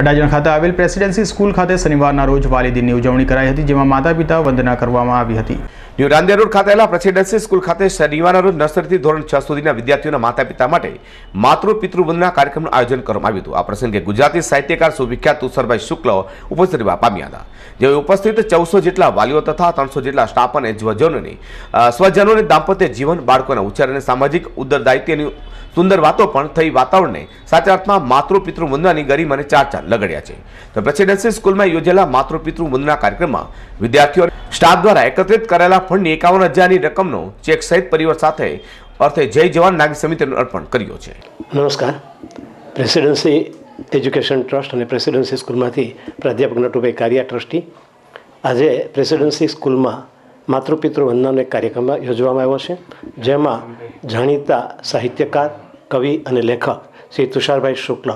અડાજણ ખાતે આવેલ presidency school ખાતે શનિવારના રોજ વાલીદિનની ઉજવણી કરાઈ હતી, જેમાં માતા પિતા વંદના કરવામાં આવી હતી. ન્યૂ રાંદેર રોડ ખાતે આવેલા પ્રેસિડેન્સી સ્કૂલ ખાતે શનિવારના રોજ નર્સરીથી ધોરણ છ સુધીના વિદ્યાર્થીઓના માતા પિતા માટે માતૃ પિતૃવંદના કાર્યક્રમનું આયોજન કરવામાં આવ્યું હતું. આ પ્રસંગે ગુજરાતી સાહિત્યકાર સુવિખ્યાત તુષારભાઈ શુક્લ ઉપસ્થિત રહેવા પામ્યા હતા. જેઓ ઉપસ્થિત ચૌદસો જેટલા વાલીઓ તથા ત્રણસો જેટલા સ્ટાફ અને સ્વજનોની સ્વજનોને દાંપત્ય જીવન, બાળકોના ઉછેર અને સામાજિક ઉત્તરદાયિત્વની સુંદર વાતો પણ થઈ વાતાવરણને સાચા અર્થમાં માતૃ પિતૃ વંદનાની ગરિમાને ચાર ચાર લગડ્યા છે. તો પ્રેસિડેન્સી સ્કૂલમાં યોજેલા માતૃ પિતૃ કાર્યક્રમમાં વિદ્યાર્થીઓ સ્ટાફ દ્વારા એકત્રિત કરેલા ફંડની એકાવન હજારની રકમનો ચેક સહિત પરિવાર સાથે અર્થે જય જવાન નાગરિક સમિતિનું અર્પણ કર્યો છે. નમસ્કાર. પ્રેસિડેન્સી એજ્યુકેશન ટ્રસ્ટ અને પ્રેસિડેન્સી સ્કૂલમાંથી પ્રાધ્યાપક નટુભાઈ કારિયા ટ્રસ્ટી. આજે પ્રેસિડેન્સી સ્કૂલમાં માતૃપિતૃ વંદનનો એક કાર્યક્રમ યોજવામાં આવ્યો છે, જેમાં જાણીતા સાહિત્યકાર, કવિ અને લેખક શ્રી તુષારભાઈ શુક્લ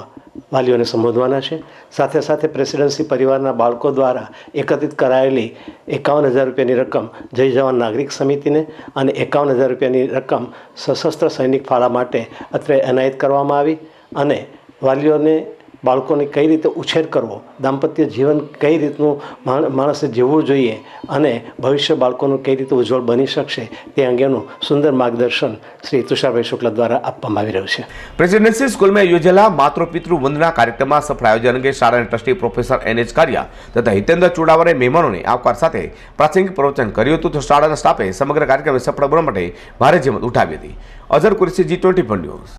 વાલીઓને સંબોધવાના છે. સાથે સાથે પ્રેસિડેન્સી પરિવારના બાળકો દ્વારા એકત્રિત કરાયેલી એકાવન હજાર રૂપિયાની રકમ જય જવાન નાગરિક સમિતિને અને એકાવન હજાર રૂપિયાની રકમ સશસ્ત્ર સૈનિક ફાળા માટે અત્રે એનાયત કરવામાં આવી અને વાલીઓને બાળકોને કઈ રીતે ઉછેર કરવો, દાંપત્ય જીવન કઈ રીતનું માણ- માણસે જીવવું જોઈએ અને ભવિષ્ય બાળકોનું કઈ રીતે ઉજ્જવળ બની શકશે તે અંગેનું સુંદર માર્ગદર્શન શ્રી તુષારભાઈ શુક્લ દ્વારા આપવામાં આવી રહ્યું છે. પ્રેસિડેન્સી સ્કૂલમાં યોજેલા માતૃ પિતૃ વંદના કાર્યક્રમમાં સફળ આયોજન અંગે શાળાના trustee professor N H Kariya તથા હિતેન્દ્ર ચુડાવરે મહેમાનોને આવકાર સાથે પ્રાસંગિક પ્રવચન કર્યું હતું. તો શાળાના સ્ટાફે સમગ્ર કાર્યક્રમને સફળ બનાવવા માટે ભારે જેમત ઉઠાવી હતી. Azhar Qureshi, G twenty news.